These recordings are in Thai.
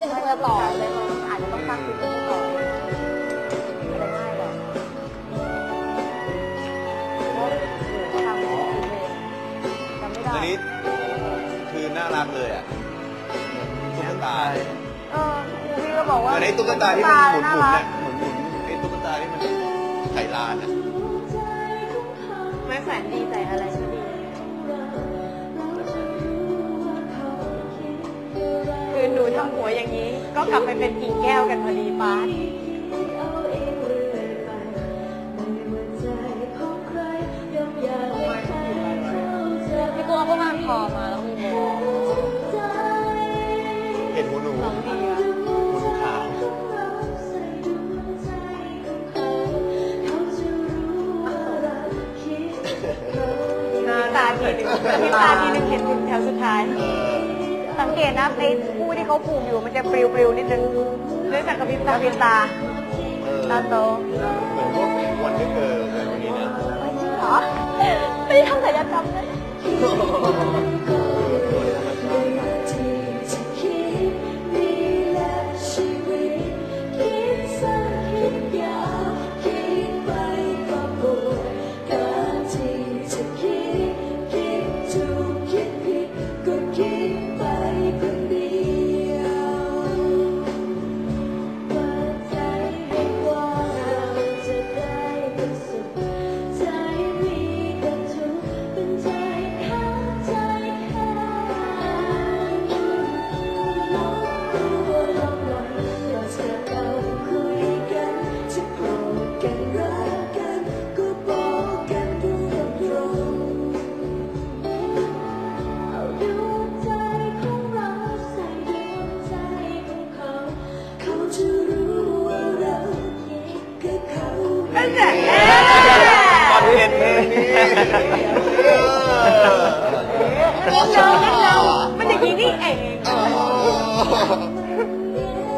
เพื่อต่อเลยมันอาจจะต้องสร้างฟิลเตอร์ต่อไม่ได้ง่ายหรอกเพราะหนูทำของตัวเองจำไม่ได้อันนี้คือน่ารักเลยอะตุ๊กตาเออครูพี่ก็บอกว่าอันนี้ตุ๊กตาที่มันหมุนน่าๆรัเนี่กยหมุนหมุนๆไอ้ตุ๊กตาที่มันไขลานอะไม่แขวนดีใส่อะไรก็ดีคือ หนูทำหัวอย่างนี้ ก็กลับไปเป็นกิ่งแก้วกันพอดีป้าพี่ตัวก็มาคอมาแล้วมีโบเห็นหัวหนูน้องดีอะหัวหนูขาวตาทีหนึ่งพี่ตาทีหนึ่งเห็นถึงแถวสุดท้ายเออสังเกตนะไอ้ผู้ที่ เขาผูกอยู่มันจะปลิวปลิวนิดนึงเนื่องจากกระพริบตาพริบตาเออตาโตเหมือนพวกวันที่เกิดอะไรพวกนี้นะไม่จริงเหรอไม่ได้ทำศัลยกรรมเลย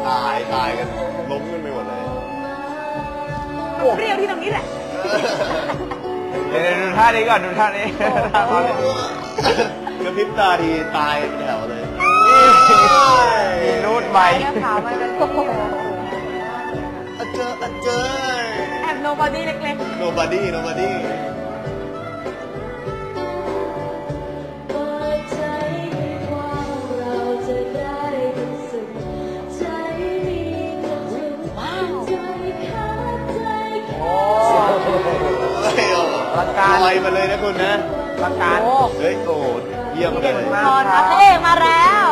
ตายตายกันล้มกันไปหมดเลย เปรี้ยวที่ตรงนี้แหละ เดี๋ยวดูท่านี้ก่อนดูท่านี้ท่าตอนนี้กระพริบตาทีตายแถวเลย มีรูดใหม่แล้วขามันก็โอ้โหอะเจออะเจอแอบโนบอดี้เล็ก nobody nobody อ้อลังการลอยมาเลยนะคุณนะหลักการโอ้ เฮ้ยโอ้เยี่ยมเลเก่งยมากตอนครับพระเอกมาแล้ว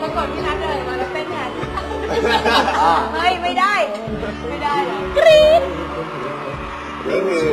ปรากฏพี่นัทเดินมาแล้วเต้นแทนเฮ้ย ไม่ได้ ไม่ได้เหรอกรี๊ด นี่คือ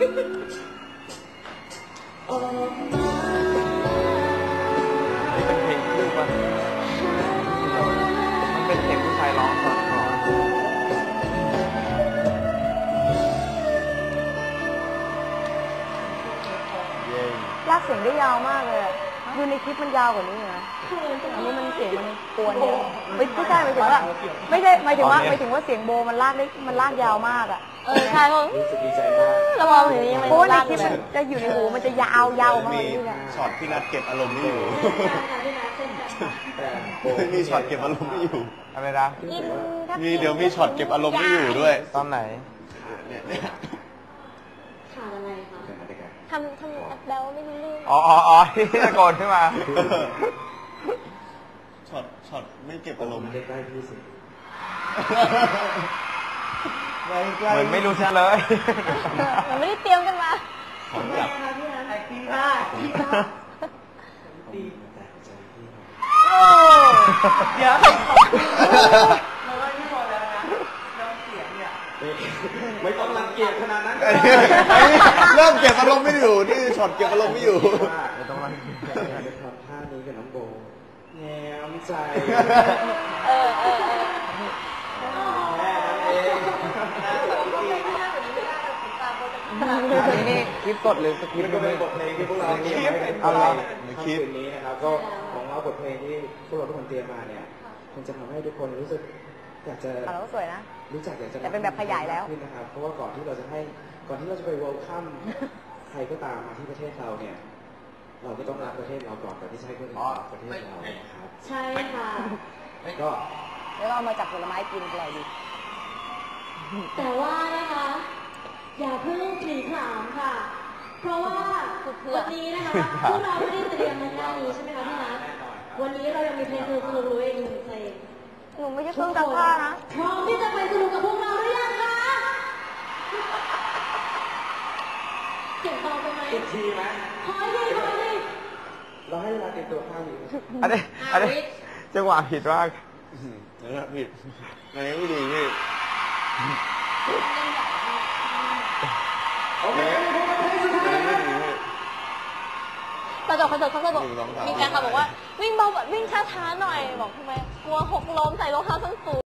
นี่เป็นเพลงคู่ปะมันเป็นเสียงผู้ชายร้องก่อนก่อนเย้ลากเสียงได้ยาวมากเลยอะดูในคลิปมันยาวกว่านี้นะอันนี้มันเสียงมันกวนเยอะไม่ไม่ใช่หมายถึงว่าไม่ใช่หมายถึงว่าหมายถึงว่าเสียงโบมันลากได้มันลากยาวมากอะ เออใช่เพราะเรามองอย่างนี้เพราะว่าในคลิปมันจะอยู่ในหูมันจะยาวยาวมากมีนี่แหละช็อตที่นัดเก็บอารมณ์ไม่อยู่ มีช็อตเก็บอารมณ์ไม่อยู่ อะไรนะ กินทับมีเดี๋ยวมีช็อตเก็บอารมณ์ไม่อยู่ด้วยตอนไหน เนี่ยเนี่ยทำทำแอปแบลไม่รู้เรื่องอ๋ออ๋ออ๋อที่ตะโกนขึ้นมา ช็อตช็อตไม่เก็บอารมณ์ เหมือนไม่รู้ชัดเลยมันไม่ได้เตรียมกันมาของจับโอ้เดี๋ยวไม่ต้องรังเกียจขนาดนั้นเริ่มเก็บอารมณ์ไม่อยู่นี่ช็อตเก็บอารมณ์ไม่อยู่ไม่ต้องมาได้ทำท่านี้กับน้องโบแง้มใจเออเออเออ แค่นั้นเอง อันนี้นี่คลิ ปสดหรือสคริปนี่ต์ก็ก็เป็ไม่นบทเพลงที่พวกเราเตรียมไว้ให้เอาเหรอในค่ำคืนนี้นะครับก็ของเราบทเพลงที่พวกเราทุกคนเตรียมมาเนี่ยคงจะทำให้ทุกคนรู้สึกอยากจะอะเราก็สวยนะรู้จักอยากจะแต่เป็นแบบขยายแล้วขึ้นนะครับเพราะว่าก่อนที่เราจะให้ก่อนที่เราจะไปเวิลคัมใครก็ตามมาที่ประเทศเราเนี่ยเราก็ต้องรักประเทศเราก่อนก่อนที่จะให้คนอื่นรักประเทศเรานะครับใช่ค่ะก็แล้วก็เอามาจับผลไม้กินอร่อยดีแต่ว่านะคะ อย่าเพิ่งผลีผลามค่ะ เพราะว่าวันนี้นะคะพวกเราไม่ได้เตรียมมาแค่นี้ใช่ไหมคะพี่นัทวันนี้เรายังมีเพลงสนุกๆรู้เองหนึ่งเพลงหนูไม่ใช่เครื่องซักผ้านะพร้อมที่จะไปสนุกกับพวกเราหรือยังคะเสียงเบาไปไหมอีกทีไหมขออีกทีขออีกทีเราให้เวลาเตรียมตัวข้าวอยู่อันนี้อันนี้จังหวะผิดมากนะครับผิดอันนี้ไม่ดีพี่โอเค ตอนจบคอนเสิร์ตเขาจะบอกหนึ่งสองสาม มีการเขาบอกว่าวิ่งเบาวิ่งช้าๆหน่อยบอกทำไมกลัวหกล้มใส่รองเท้าส้นสูง